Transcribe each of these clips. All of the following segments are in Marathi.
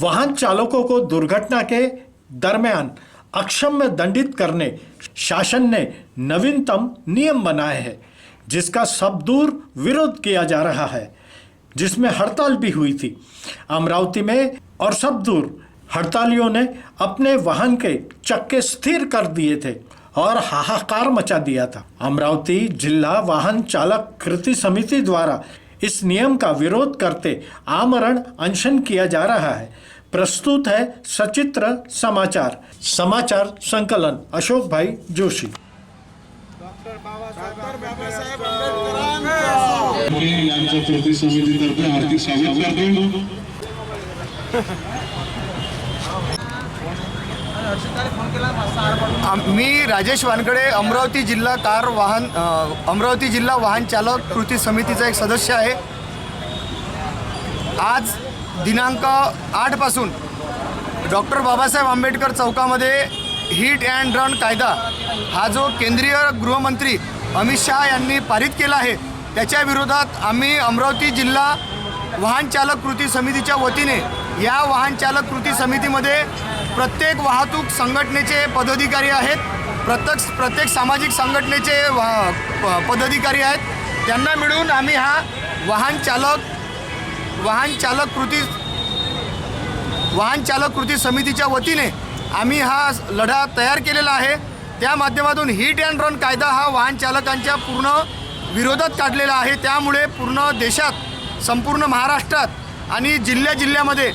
वाहन चालकों को दुर्घटना के दरमियान अक्षम्य दंडित करने शासन ने नवीनतम नियम बनाए हैं, जिसका सब दूर विरोध किया जा रहा है, जिसमें हड़ताल भी हुई थी। अमरावती में और सब दूर हड़तालियों ने अपने वाहन के चक्के स्थिर कर दिए थे और हाहाकार मचा दिया था। अमरावती जिला वाहन चालक कृति समिति द्वारा इस नियम का विरोध करते आमरण अनशन किया जा रहा है। प्रस्तुत है सचित्र समाचार। समाचार संकलन अशोक भाई जोशी। मुळे यांच्या कृती समितीतर्फे हार्दिक स्वागत करतो मी राजेश वानकडे अमरावती जिल्हा कार वाहन अमरावती जिल्हा वाहन चालक कृती समितीचा एक सदस्य आहे. आज दिनांक आठपासून डॉक्टर बाबासाहेब आंबेडकर चौकामध्ये हिट अँड रन कायदा हा जो केंद्रीय गृहमंत्री अमित शहा यांनी पारित केला आहे त्याच्या विरोधात आम्ही अमरावती जिल्हा वाहन चालक कृती समितीच्या वतीने या वाहन चालक कृती समितीमध्ये प्रत्येक वाहतूक संघटनेचे पदाधिकारी आहेत प्रत्येक प्रत्येक सामाजिक संघटनेचे वा प- पदाधिकारी आहेत. त्यांना मिळून आम्ही हा वाहन चालक वाहन चालक कृती वाहन चालक कृती समितीच्या वतीने आम्ही हा लढा तयार केलेला आहे. त्या माध्यमातून हिट अँड रन कायदा हा वाहन चालकांच्या पूर्ण विरोधात काढलेला आहे. त्यामुळे पूर्ण देशात संपूर्ण महाराष्ट्रात आणि जिल्ह्या जिल्ह्यामध्ये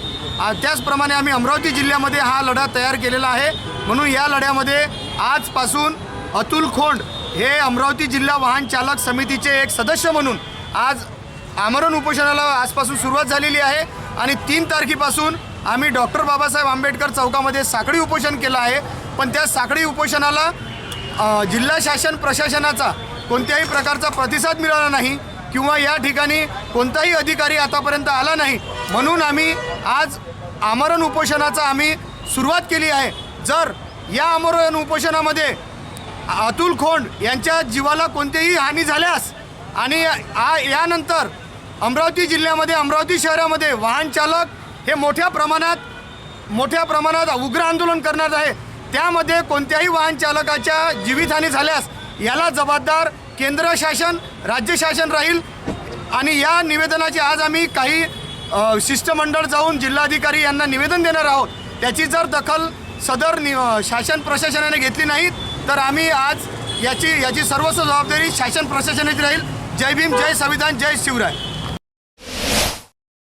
त्याचप्रमाणे आम्ही अमरावती जिल्ह्यामध्ये हा लढा तयार केलेला आहे. म्हणून या लढ्यामध्ये आजपासून अतुल खोंड हे अमरावती जिल्हा वाहन चालक समितीचे एक सदस्य म्हणून आज आमरण उपोषणाला आजपासून सुरुवात झालेली आहे. आणि तीन तारखेपासून आम्ही डॉक्टर बाबासाहेब आंबेडकर चौकामध्ये साखळी उपोषण केलं आहे. पण त्या साखळी उपोषणाला जिल्हा शासन प्रशासनाचा कोणत्याही प्रकारचा प्रतिसाद मिळाला नाही किंवा या ठिकाणी कोणताही अधिकारी आतापर्यंत आला नाही. म्हणून आम्ही आज आमरण उपोषणाचा आम्ही सुरुवात केली आहे. जर या आमरण उपोषणामध्ये अतुल खोंड यांच्या जीवाला कोणतीही हानी झाल्यास आणि आ यानंतर अमरावती जिल्ह्यामध्ये अमरावती शहरामध्ये वाहन चालक हे मोठ्या प्रमाणात मोठ्या प्रमाणात उग्र आंदोलन करणार आहे. त्यामध्ये कोणत्याही वाहन चालकाच्या जीवितहानी झाल्यास याला जबाबदार केंद्र शासन राज्य शासन राहील. आणि या निवेदनाची आज आम्ही काही शिष्टमंडळ जाऊन जिल्हाधिकारी यांना निवेदन देणार आहोत. त्याची जर दखल सदर नि शासन प्रशासनाने घेतली नाही तर आम्ही आज याची याची सर्वस्व जबाबदारी शासन प्रशासनाची राहील. जय भीम जय संविधान जय शिवराय.